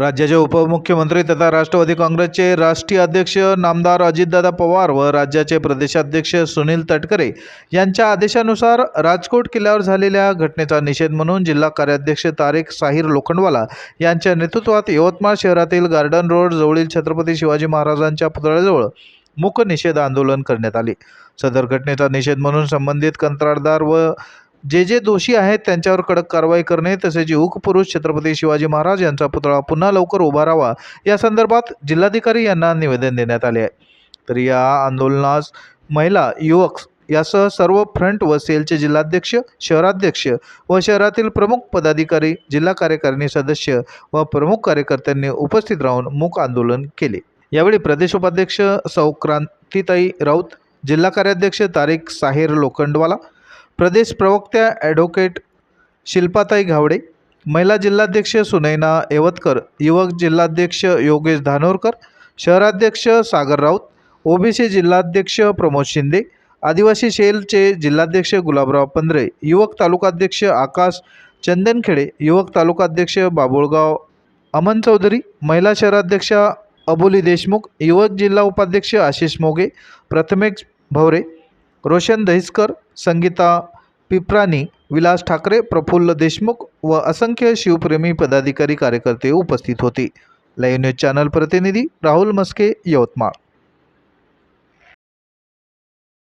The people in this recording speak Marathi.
राज्याचे उपमुख्यमंत्री तथा राष्ट्रवादी काँग्रेसचे राष्ट्रीय अध्यक्ष नामदार अजितदादा पवार व राज्याचे प्रदेशाध्यक्ष सुनील तटकरे यांच्या आदेशानुसार राजकोट किल्ल्यावर झालेल्या घटनेचा निषेध म्हणून जिल्हा कार्याध्यक्ष तारेक साहिर लोखंडवाला यांच्या नेतृत्वात यवतमाळ शहरातील गार्डन रोड जवळील छत्रपती शिवाजी महाराजांच्या पुतळ्याजवळ मूक निषेध आंदोलन करण्यात आले. सदर घटनेचा निषेध म्हणून संबंधित कंत्राटदार व जे जे दोषी आहेत त्यांच्यावर कडक कारवाई करणे तसेच युग पुरुष छत्रपती शिवाजी महाराज यांचा पुतळा पुन्हा लवकर उभा राहावा या संदर्भात जिल्हाधिकारी यांना निवेदन देण्यात आले आहे. तर या आंदोलनास महिला युवक यासह सर्व फ्रंट व सेलचे जिल्हाध्यक्ष शहराध्यक्ष व शहरातील प्रमुख पदाधिकारी जिल्हा कार्यकारिणी सदस्य व प्रमुख कार्यकर्त्यांनी उपस्थित राहून मूक आंदोलन केले. यावेळी प्रदेश उपाध्यक्ष सौक्रांतिताई राऊत जिल्हा कार्याध्यक्ष तारिक साहेर लोखंडवाला प्रदेश प्रवक्त्या ॲडव्होकेट शिल्पाताई घावडे महिला जिल्हाध्यक्ष सुनैना येवतकर युवक जिल्हाध्यक्ष योगेश धानोरकर शहराध्यक्ष सागर राऊत ओबीसी जिल्हाध्यक्ष प्रमोद शिंदे आदिवासी सेलचे जिल्हाध्यक्ष गुलाबराव पंधरे युवक तालुकाध्यक्ष आकाश चंदनखेडे युवक तालुकाध्यक्ष बाबुळगाव अमन चौधरी महिला शहराध्यक्षा अबोली देशमुख युवक जिल्हा उपाध्यक्ष आशिष मोगे प्रथमेश भवरे रोशन दहिसकर संगीता पिपरानी विलास ठाकरे प्रफुल्ल देशमुख व असंख्य शिवप्रेमी पदाधिकारी कार्यकर्ते उपस्थित होते. लाईव्ह न्यूज चॅनल प्रतिनिधी राहुल मस्के यवतमाळ.